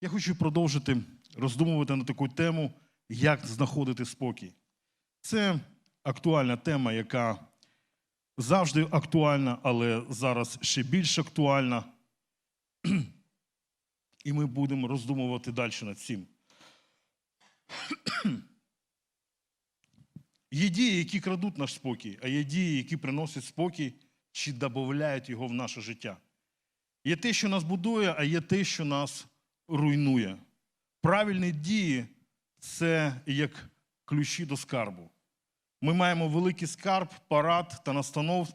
Я хочу продовжити роздумувати на таку тему, як знаходити спокій. Це актуальна тема, яка завжди актуальна, але зараз ще більш актуальна. І ми будемо роздумувати далі над цим. Є дії, які крадуть наш спокій, а є дії, які приносять спокій чи додають його в наше життя. Є те, що нас будує, а є те, що нас руйнує. Правильні дії це як ключі до скарбу. Ми маємо великий скарб, парад та настанов.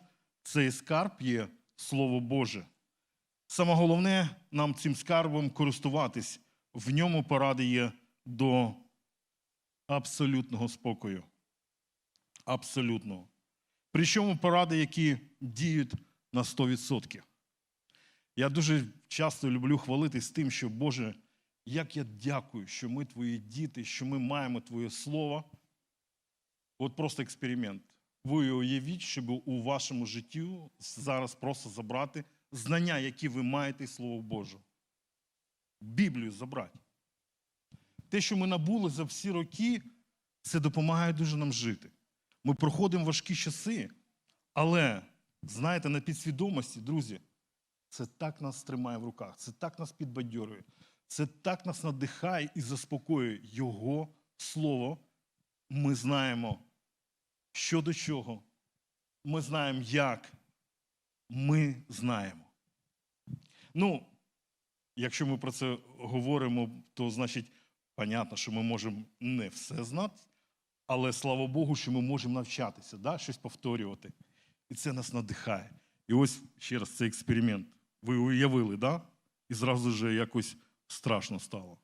Цей скарб є Слово Боже. Саме головне нам цим скарбом користуватись. В ньому поради є до абсолютного спокою. Абсолютного. Причому поради, які діють на 100%. Я дуже часто люблю хвалитись тим, що Боже, як я дякую, що ми твої діти, що ми маємо Твоє Слово. От просто експеримент. Ви уявіть, щоб у вашому житті зараз просто забрати знання, які ви маєте Слово Боже. Біблію забрати. Те, що ми набули за всі роки, це допомагає дуже нам жити. Ми проходимо важкі часи, але, знаєте, на підсвідомості, друзі, це так нас тримає в руках, це так нас підбадьорює, це так нас надихає і заспокоює Його Слово. Ми знаємо, що до чого. Ми знаємо, як. Ми знаємо. Ну, якщо ми про це говоримо, то значить, понятно, що ми можемо не все знати, але слава Богу, що ми можемо навчатися, да? щось повторювати. І це нас надихає. І ось ще раз цей експеримент. Ви уявили, да? і зразу ж якось страшно стало.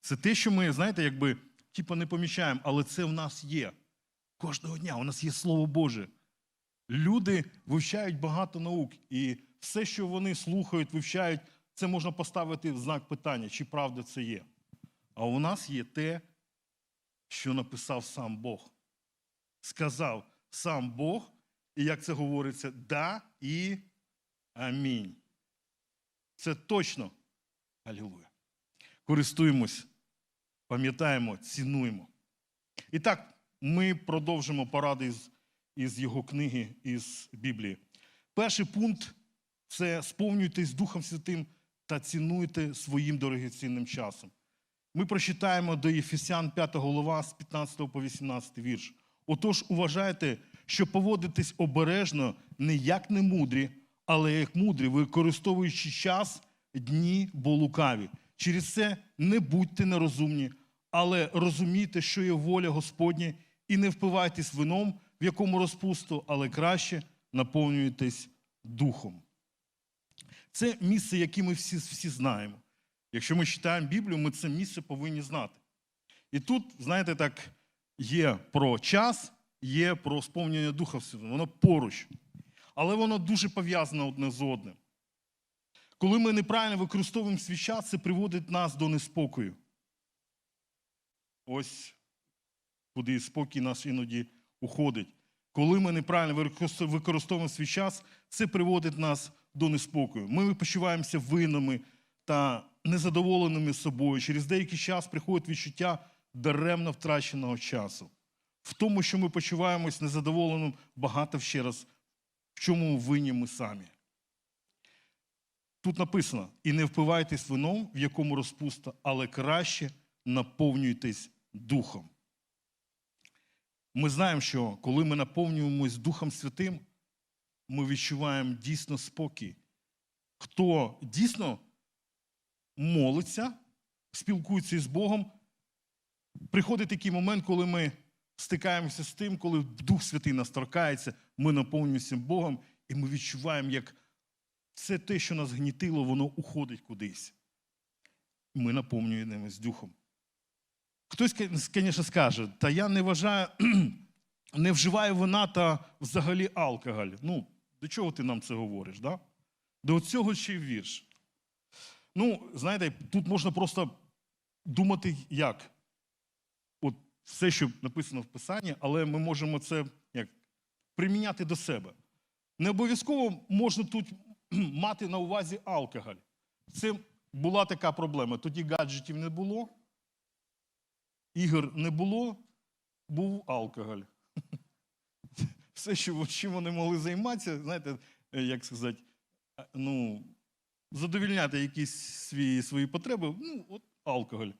Це те, що ми, знаєте, якби типу не помічаємо, але це в нас є. Кожного дня у нас є Слово Боже. Люди вивчають багато наук, і все, що вони слухають, вивчають, це можна поставити в знак питання, чи правда це є. А у нас є те, що написав сам Бог. Сказав сам Бог, і як це говориться, да і амінь. Це точно. Алілуя. Користуємось, пам'ятаємо, цінуємо. І так, ми продовжимо поради із, із його книги, із Біблії. Перший пункт це сповнюйтесь Духом Святим та цінуйте своїм дорогоцінним часом. Ми прочитаємо до Єфесян 5 голова з 15 по 18 вірш. Отож, уважайте, що поводитесь обережно не як немудрі, але як мудрі, використовуючи час, дні, бо лукаві. Через це не будьте нерозумні, але розумійте, що є воля Господня, і не впивайтесь вином, в якому розпусту, але краще наповнюйтесь духом. Це місце, яке ми всі, всі знаємо. Якщо ми читаємо Біблію, ми це місце повинні знати. І тут, знаєте, так, є про час, є про сповнення Духа Святого. Воно поруч. Але воно дуже пов'язане одне з одним. Коли ми неправильно використовуємо свій час, це приводить нас до неспокою. Ось куди спокій нас іноді уходить. Коли ми неправильно використовуємо свій час, це приводить нас до неспокою. Ми почуваємося винними та незадоволеними собою. Через деякий час приходить відчуття даремно втраченого часу. В тому, що ми почуваємось незадоволеним, багато ще раз, в чому винні ми самі. Тут написано: і не впивайтесь вином, в якому розпуста, але краще наповнюйтесь духом. Ми знаємо, що коли ми наповнюємось Духом Святим, ми відчуваємо дійсно спокій. Хто дійсно молиться, спілкується з Богом, приходить такий момент, коли ми стикаємося з тим, коли Дух Святий нас торкається, ми наповнюємося Богом, і ми відчуваємо, як все те, що нас гнітило, воно уходить кудись. Ми наповнюємось Духом. Хтось, звісно, скаже, та я не вважаю, не вживаю вина та взагалі алкоголь. Ну, до чого ти нам це говориш? Да? До цього ще й вірш. Ну, знаєте, тут можна просто думати, як. От все, що написано в Писанні, але ми можемо це приміняти до себе. Не обов'язково можна тут мати на увазі алкоголь. Це була така проблема. Тоді гаджетів не було, ігор не було, був алкоголь. Все, що чим вони могли займатися, знаєте, е, як сказати, е, ну, задовільняти якісь свої, свої потреби, ну, от алкоголь.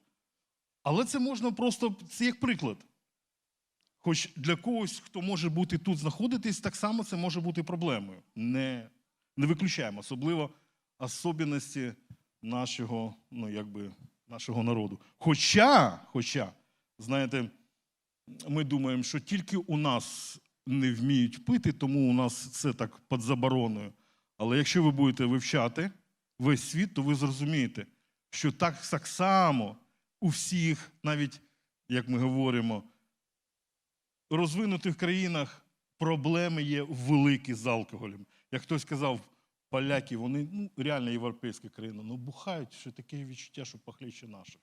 Але це можна просто, це як приклад. Хоч для когось, хто може бути тут знаходитись, так само це може бути проблемою. Не, не виключаємо, особливо особливості нашого, ну, якби, нашого народу. Хоча, хоча, знаєте, ми думаємо, що тільки у нас не вміють пити, тому у нас це так під забороною. Але якщо ви будете вивчати весь світ, то ви зрозумієте, що так само у всіх, навіть як ми говоримо, розвинутих країнах проблеми є великі з алкоголем. Як хтось сказав, поляки, вони ну, реально європейська країна, ну бухають, що таке відчуття, що похлеще наших.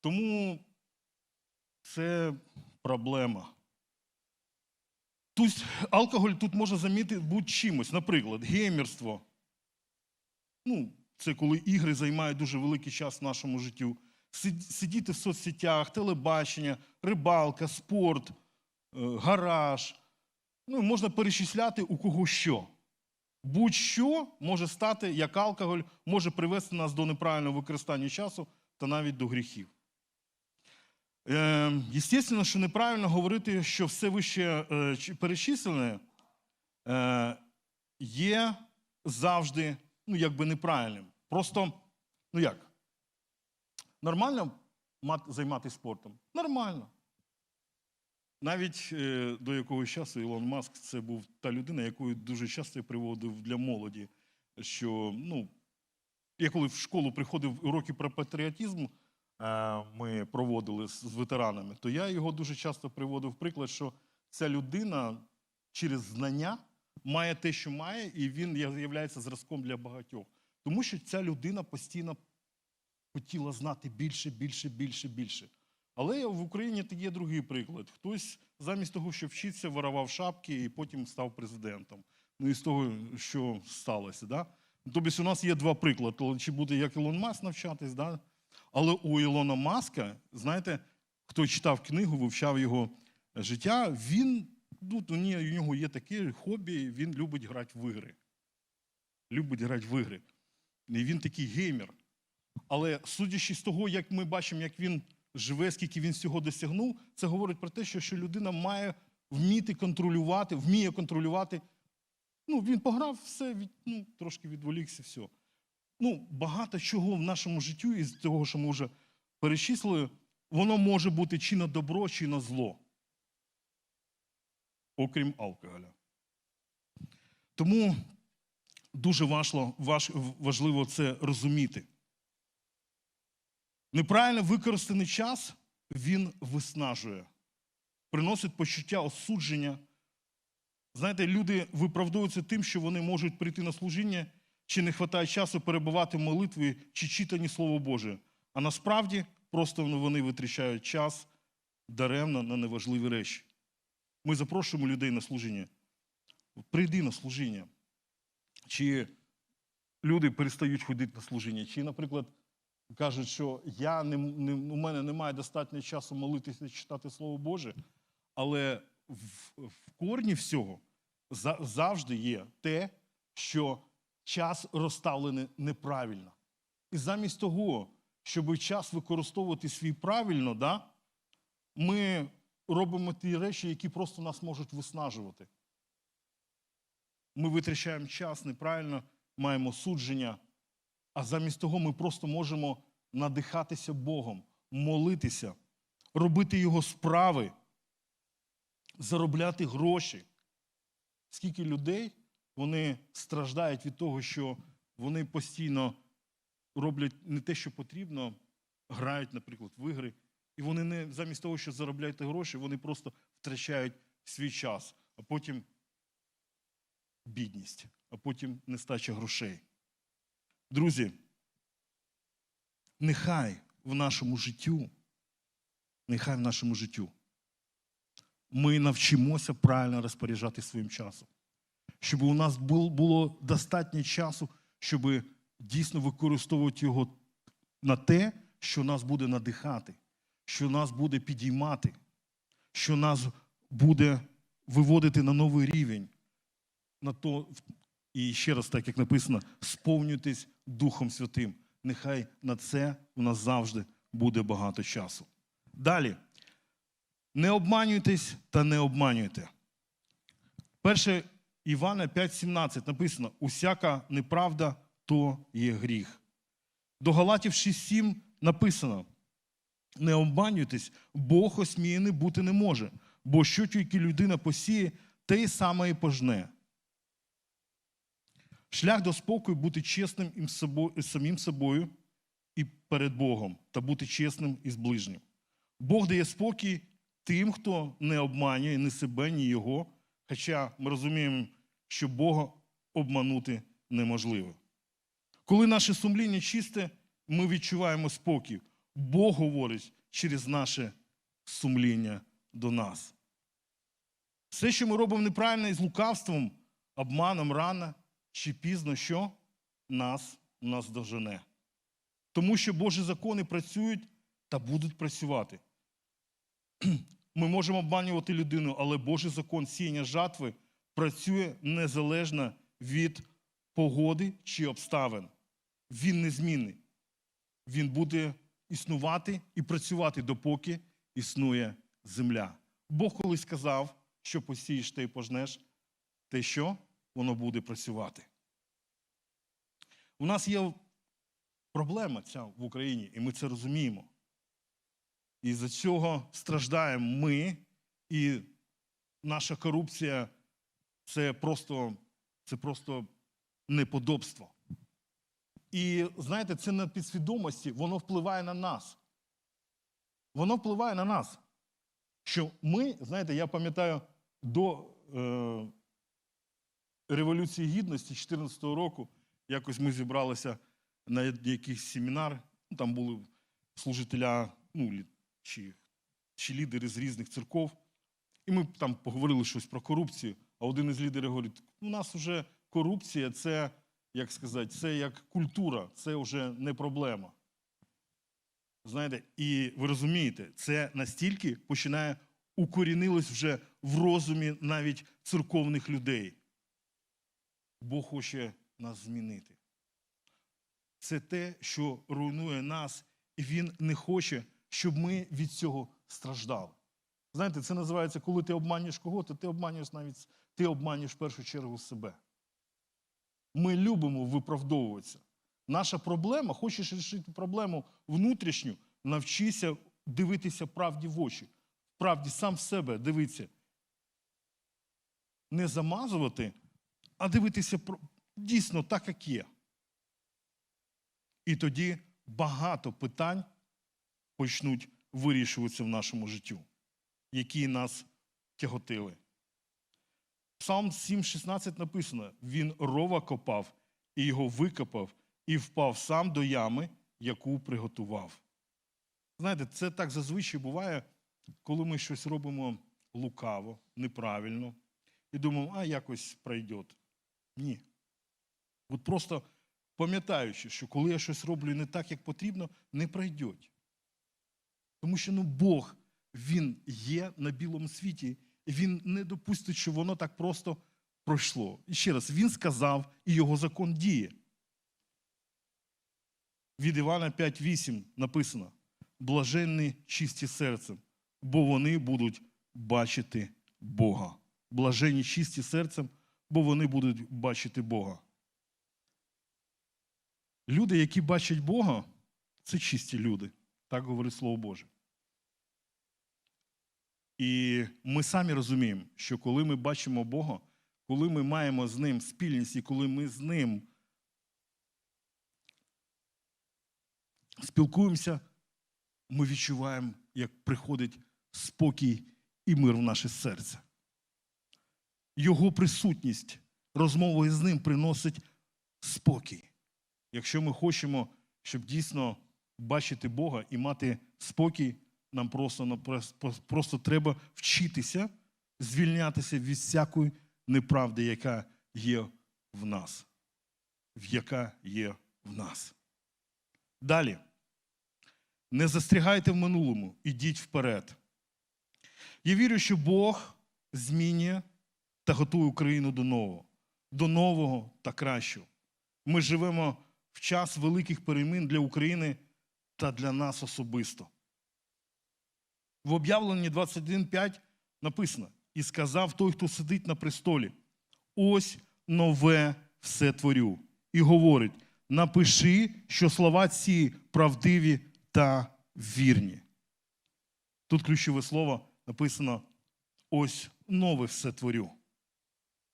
Тому це проблема. Тобто алкоголь тут можна замітити будь-чимось. Наприклад, геймерство. Ну, це коли ігри займають дуже великий час в нашому життю. Сидіти в соцсетях, телебачення, рибалка, спорт, гараж. Ну, можна перечисляти у кого що. Будь-що може стати, як алкоголь, може привести нас до неправильного використання часу та навіть до гріхів. Е, Єстественно, що неправильно говорити, що все вище е, перечислене е, є завжди ну, якби неправильним. Просто, ну як? Нормально займатися спортом? Нормально. Навіть е, до якогось часу Ілон Маск це був та людина, яку дуже часто я приводив для молоді. Що, ну, я коли в школу приходив уроки про патріотизм, е, ми проводили з, ветеранами, то я його дуже часто приводив приклад, що ця людина через знання має те, що має, і він є зразком для багатьох. Тому що ця людина постійно хотіла знати більше, більше, більше, більше. Але в Україні є другий приклад. Хтось замість того, щоб вчитися, воровав шапки і потім став президентом. Ну і з того, що сталося. Да? Тобто у нас є два приклади. Чи буде як Ілон Маск навчатись, да? але у Ілона Маска, знаєте, хто читав книгу, вивчав його життя, він, ну, у нього є таке хобі, він любить грати в ігри. Любить грати в ігри. І він такий геймер. Але судячи з того, як ми бачимо, як він живе, скільки він всього досягнув, це говорить про те, що, що людина має вміти контролювати, вміє контролювати. Ну, він пограв, все, від, ну, трошки відволікся, все. Ну, багато чого в нашому житті, із того, що ми вже перечислили, воно може бути чи на добро, чи на зло. Окрім алкоголя. Тому дуже важливо, важливо це розуміти. Неправильно використаний час він виснажує, приносить почуття осудження. Знаєте, люди виправдовуються тим, що вони можуть прийти на служіння, чи не вистачає часу перебувати в молитві, чи читанні Слово Боже. А насправді просто вони витрачають час даремно на неважливі речі. Ми запрошуємо людей на служіння. Прийди на служіння. Чи люди перестають ходити на служіння, чи, наприклад, кажуть, що я не, не, у мене немає достатньо часу молитися читати Слово Боже, але в, в корні всього за, завжди є те, що час розставлений неправильно. І замість того, щоб час використовувати свій правильно, да, ми робимо ті речі, які просто нас можуть виснажувати. Ми витрачаємо час неправильно, маємо судження, а замість того ми просто можемо надихатися Богом, молитися, робити Його справи, заробляти гроші. Скільки людей вони страждають від того, що вони постійно роблять не те, що потрібно, грають, наприклад, в ігри, і вони не замість того, щоб заробляти гроші, вони просто втрачають свій час, а потім бідність, а потім нестача грошей. Друзі, нехай в нашому життю, нехай в нашому життю ми навчимося правильно розпоряджати своїм часом. Щоб у нас було достатньо часу, щоб дійсно використовувати його на те, що нас буде надихати, що нас буде підіймати, що нас буде виводити на новий рівень. На то, і ще раз, так як написано, сповнюйтесь Духом Святим. Нехай на це у нас завжди буде багато часу. Далі. Не обманюйтесь та не обманюйте. Перше Івана 5,17 написано: усяка неправда то є гріх. До Галатів 6,7 написано: не обманюйтесь, Бог осміяний бути не може, бо що тільки людина посіє, те й саме і пожне. Шлях до спокою бути чесним із самим собою і перед Богом, та бути чесним із ближнім. Бог дає спокій тим, хто не обманює ні себе, ні його. Хоча ми розуміємо, що Бога обманути неможливо. Коли наше сумління чисте, ми відчуваємо спокій. Бог говорить через наше сумління до нас. Все, що ми робимо неправильно і з лукавством, обманом рано чи пізно, що нас нас дожене. Тому що Божі закони працюють та будуть працювати. Ми можемо обманювати людину, але Божий закон сіяння жатви працює незалежно від погоди чи обставин. Він незмінний. Він буде існувати і працювати, допоки існує земля. Бог колись сказав, що посієш те й пожнеш, те що воно буде працювати. У нас є проблема ця в Україні, і ми це розуміємо. І за цього страждаємо ми, і наша корупція це просто, це просто неподобство. І знаєте, це на підсвідомості, воно впливає на нас. Воно впливає на нас. Що ми, знаєте, я пам'ятаю, до е, Революції Гідності 2014 року якось ми зібралися на якийсь семінар, ну, там були служителя, ну, чи, чи лідери з різних церков. І ми там поговорили щось про корупцію. А один із лідерів говорить: у нас вже корупція це, як сказати, це як культура, це вже не проблема. Знаєте, і ви розумієте, це настільки починає укорінилось вже в розумі навіть церковних людей. Бог хоче нас змінити. Це те, що руйнує нас, і Він не хоче, щоб ми від цього страждали. Знаєте, це називається, коли ти обманюєш кого, то ти обманюєш навіть ти обманюєш в першу чергу себе. Ми любимо виправдовуватися. Наша проблема, хочеш вирішити проблему внутрішню, навчися дивитися правді в очі. Правді сам в себе дивитися. Не замазувати, а дивитися дійсно так, як є. І тоді багато питань почнуть вирішуватися в нашому життю, які нас тяготили. Псалм 7,16 написано: Він рова копав, і його викопав, і впав сам до ями, яку приготував. Знаєте, це так зазвичай буває, коли ми щось робимо лукаво, неправильно, і думаємо, а якось пройде. Ні. От просто пам'ятаючи, що коли я щось роблю не так, як потрібно, не пройде. Тому що ну, Бог, Він є на білому світі, і Він не допустить, що воно так просто пройшло. І ще раз, Він сказав, і його закон діє. Від Івана 5.8 написано: блаженні чисті серцем, бо вони будуть бачити Бога. Блаженні чисті серцем, бо вони будуть бачити Бога. Люди, які бачать Бога, це чисті люди. Так говорить Слово Боже. І ми самі розуміємо, що коли ми бачимо Бога, коли ми маємо з Ним спільність і коли ми з Ним спілкуємося, ми відчуваємо, як приходить спокій і мир в наше серце. Його присутність розмовою з ним приносить спокій. Якщо ми хочемо, щоб дійсно бачити Бога і мати спокій, нам просто, просто треба вчитися звільнятися від всякої неправди, яка є в нас, яка є в нас. Далі. Не застрягайте в минулому, ідіть вперед. Я вірю, що Бог змінює та готує Україну до нового, до нового та кращого. Ми живемо в час великих перемін для України та для нас особисто. В об'явленні 21.5 написано: І сказав той, хто сидить на престолі: ось нове все творю. І говорить: напиши, що слова ці правдиві та вірні. Тут ключове слово написано: ось нове все творю.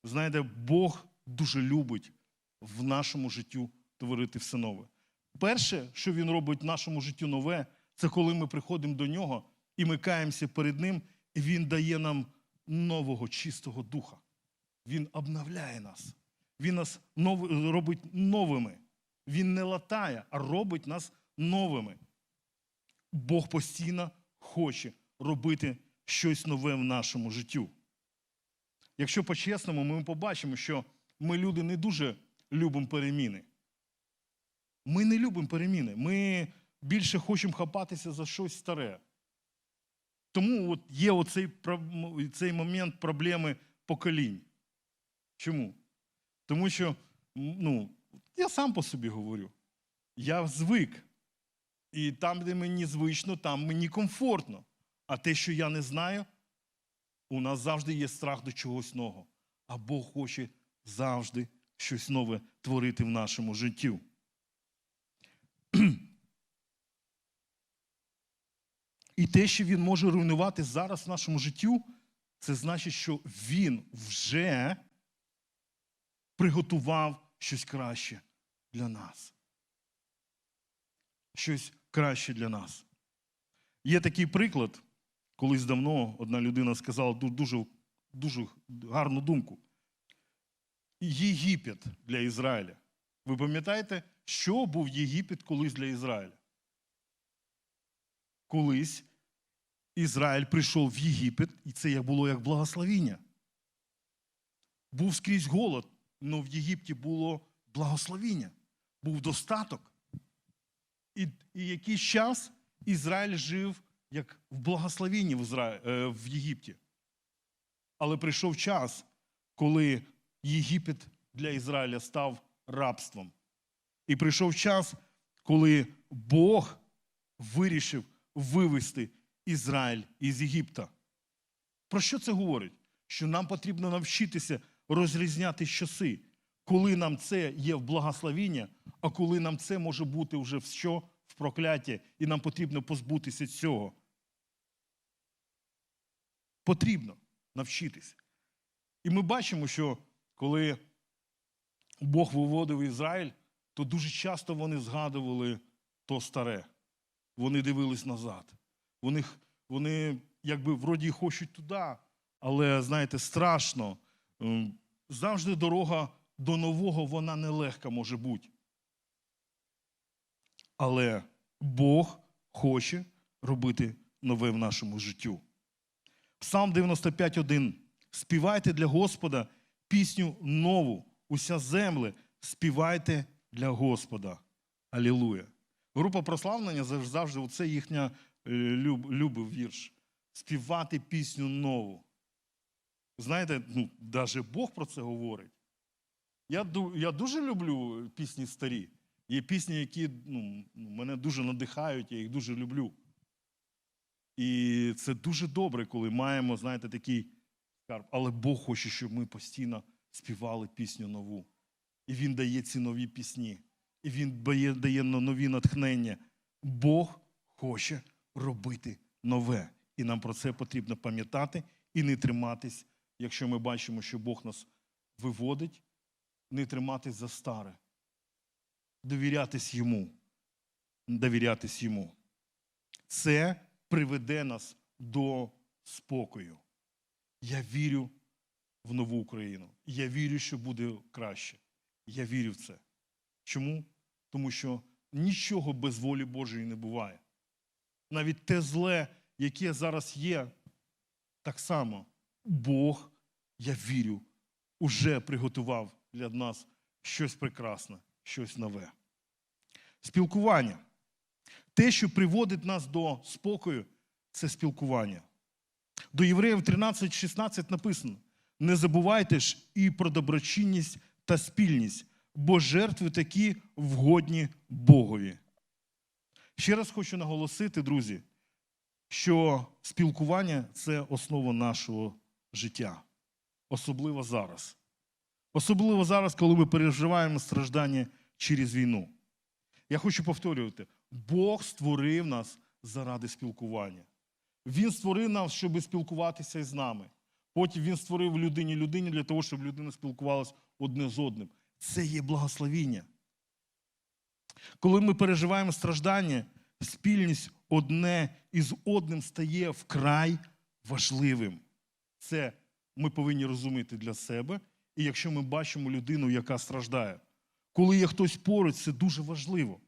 Знаєте, Бог дуже любить в нашому життю творити все нове. Перше, що Він робить в нашому життю нове, це коли ми приходимо до нього і ми каємося перед Ним, і Він дає нам нового чистого духа. Він обновляє нас. Він нас нов... робить новими. Він не латає, а робить нас новими. Бог постійно хоче робити щось нове в нашому життю. Якщо по-чесному, ми побачимо, що ми люди не дуже любимо переміни. Ми не любимо переміни. Ми більше хочемо хапатися за щось старе. Тому от є оцей, цей момент проблеми поколінь. Чому? Тому що, ну, я сам по собі говорю. Я звик. І там, де мені звично, там мені комфортно. А те, що я не знаю, у нас завжди є страх до чогось нового. А Бог хоче завжди щось нове творити в нашому житті. І те, що він може руйнувати зараз в нашому життю, це значить, що він вже приготував щось краще для нас. Щось краще для нас. Є такий приклад, колись давно одна людина сказала дуже, дуже гарну думку. Єгипет для Ізраїля. Ви пам'ятаєте, що був Єгипет колись для Ізраїля? Колись Ізраїль прийшов в Єгипет, і це було як благословіння. Був скрізь голод, але в Єгипті було благословіння, був достаток. І, і якийсь час Ізраїль жив як в благословінні в, Ізра... е, в Єгипті. Але прийшов час, коли Єгипет для Ізраїля став рабством. І прийшов час, коли Бог вирішив вивести Ізраїль із Єгипта. Про що це говорить? Що нам потрібно навчитися розрізняти часи, коли нам це є в благословіння, а коли нам це може бути вже в що? Прокляття, і нам потрібно позбутися цього. Потрібно навчитися. І ми бачимо, що коли Бог виводив Ізраїль, то дуже часто вони згадували то старе. Вони дивились назад. Вони, вони якби вроді хочуть туди, але, знаєте, страшно. Ем, Завжди дорога до нового, вона нелегка може бути. Але Бог хоче робити нове в нашому життю. Псалм 95.1. Співайте для Господа пісню нову, уся земле, співайте для Господа. Алілуя. Група прославлення завжди оце їхня е, люб, любив вірш. Співати пісню нову. Знаєте, ну, навіть Бог про це говорить. Я, я дуже люблю пісні старі. Є пісні, які ну, мене дуже надихають, я їх дуже люблю. І це дуже добре, коли маємо, знаєте, такий скарб. Але Бог хоче, щоб ми постійно співали пісню нову. І Він дає ці нові пісні. І Він дає, дає нові натхнення. Бог хоче робити нове. І нам про це потрібно пам'ятати і не триматись, якщо ми бачимо, що Бог нас виводить, не триматись за старе. Довірятись йому. Довірятись йому. Це приведе нас до спокою. Я вірю в нову Україну. Я вірю, що буде краще. Я вірю в це. Чому? Тому що нічого без волі Божої не буває. Навіть те зле, яке зараз є, так само Бог, я вірю, уже приготував для нас щось прекрасне, щось нове. Спілкування. Те, що приводить нас до спокою, це спілкування. До Євреїв 13.16 написано: не забувайте ж і про доброчинність та спільність, бо жертви такі вгодні Богові. Ще раз хочу наголосити, друзі, що спілкування це основа нашого життя, особливо зараз. Особливо зараз, коли ми переживаємо страждання через війну. Я хочу повторювати: Бог створив нас заради спілкування. Він створив нас, щоб спілкуватися із нами. Потім він створив людині людині для того, щоб людина спілкувалася одне з одним. Це є благословіння. Коли ми переживаємо страждання, спільність одне із одним стає вкрай важливим. Це ми повинні розуміти для себе. І якщо ми бачимо людину, яка страждає, коли є хтось поруч, це дуже важливо.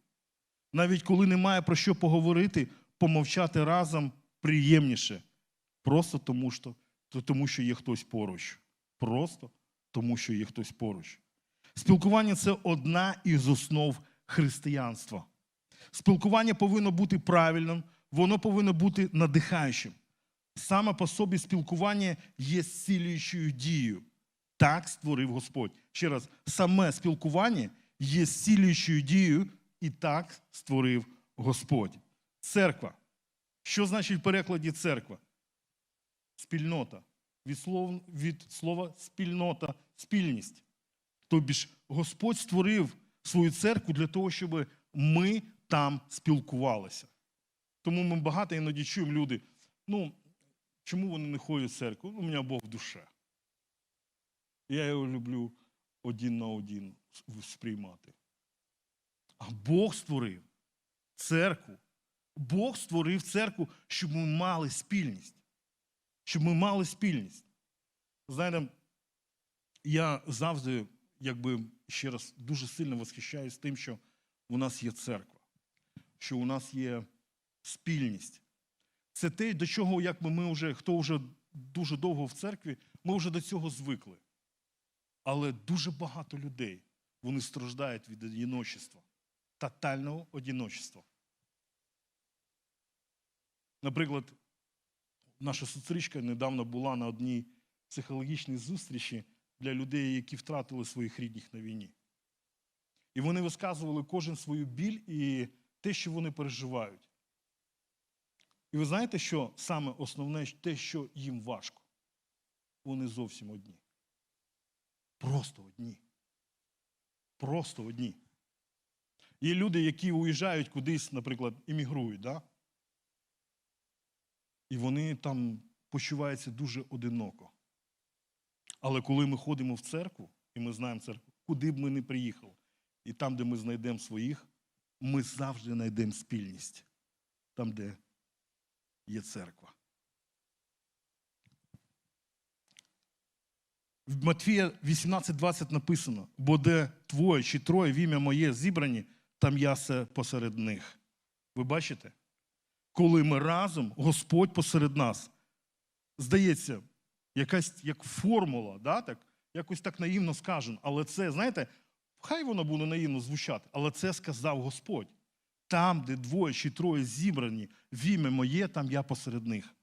Навіть коли немає про що поговорити, помовчати разом приємніше. Просто тому, що, то тому, що є хтось поруч. Просто тому, що є хтось поруч. Спілкування це одна із основ християнства. Спілкування повинно бути правильним, воно повинно бути надихаючим. Саме по собі спілкування є зцілюючою дією. Так створив Господь. Ще раз, саме спілкування є зцілюючою дією, і так створив Господь. Церква. Що значить в перекладі церква? Спільнота. Від слова, від слова спільнота, спільність. Тобі ж Господь створив свою церкву для того, щоб ми там спілкувалися. Тому ми багато іноді чуємо люди, ну, чому вони не ходять в церкву? У мене Бог в душе. Я його люблю один на один сприймати. А Бог створив церкву. Бог створив церкву, щоб ми мали спільність. Щоб ми мали спільність. Знаєте, я завжди, якби ще раз, дуже сильно восхищаюсь тим, що у нас є церква, що у нас є спільність. Це те, до чого, як ми, ми вже, хто вже дуже довго в церкві, ми вже до цього звикли. Але дуже багато людей вони страждають від одіночества, тотального одіночества. Наприклад, наша сестричка недавно була на одній психологічній зустрічі для людей, які втратили своїх рідних на війні. І вони висказували кожен свою біль і те, що вони переживають. І ви знаєте, що саме основне те, що їм важко? Вони зовсім одні. Просто одні. Просто одні. Є люди, які уїжджають кудись, наприклад, іммігрують, да? і вони там почуваються дуже одиноко. Але коли ми ходимо в церкву, і ми знаємо церкву, куди б ми не приїхали, і там, де ми знайдемо своїх, ми завжди знайдемо спільність, там, де є церква. В Матфія 18:20 написано: бо де твоє чи троє в ім'я моє зібрані, там я се посеред них. Ви бачите? Коли ми разом, Господь посеред нас. Здається, якась як формула, да, так, якось так наївно скажемо. Але це, знаєте, хай воно буде наївно звучати, але це сказав Господь. Там, де двоє чи троє зібрані в ім'я моє, там я посеред них.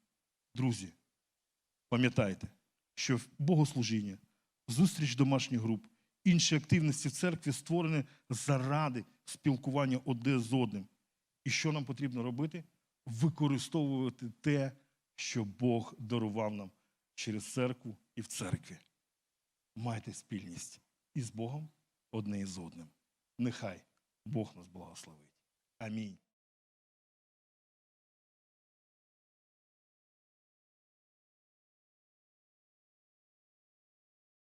Друзі, пам'ятайте, що богослужіння, зустріч домашніх груп, інші активності в церкві створені заради спілкування одне з одним. І що нам потрібно робити? Використовувати те, що Бог дарував нам через церкву і в церкві. Майте спільність із Богом одне із одним. Нехай Бог нас благословить. Амінь.